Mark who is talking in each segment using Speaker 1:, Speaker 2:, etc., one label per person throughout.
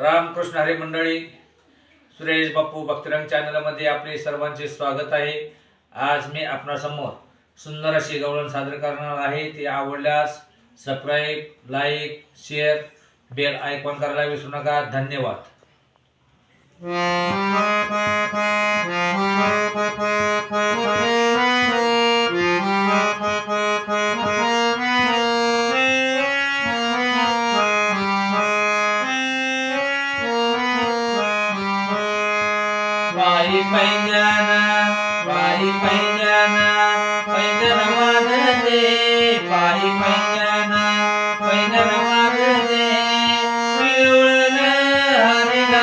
Speaker 1: रामकृष्ण हरी मंडळी सुरेश बापू भक्तिरंग चॅनलमध्ये आपले सर्वांचे स्वागत आहे. आज मी आपणासमोर सुंदर अशी गवळण सादर करणार आहे. ती आवडल्यास subscribe like share bell icon करायला विसरू नका. धन्यवाद. बाई पैंजन बाई पैंजन पैंजन वाजते बाई पैंजन पैंजन वाजते पिवळन हरिला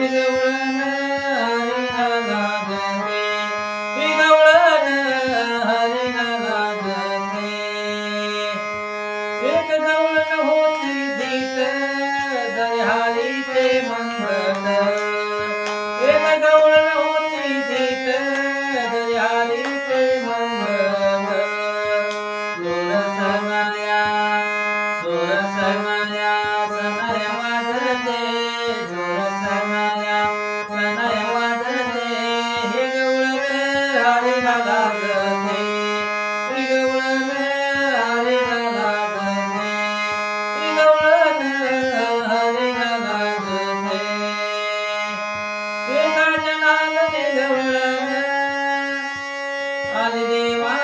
Speaker 1: Hare Hare Hare Hare ஆதிதேவா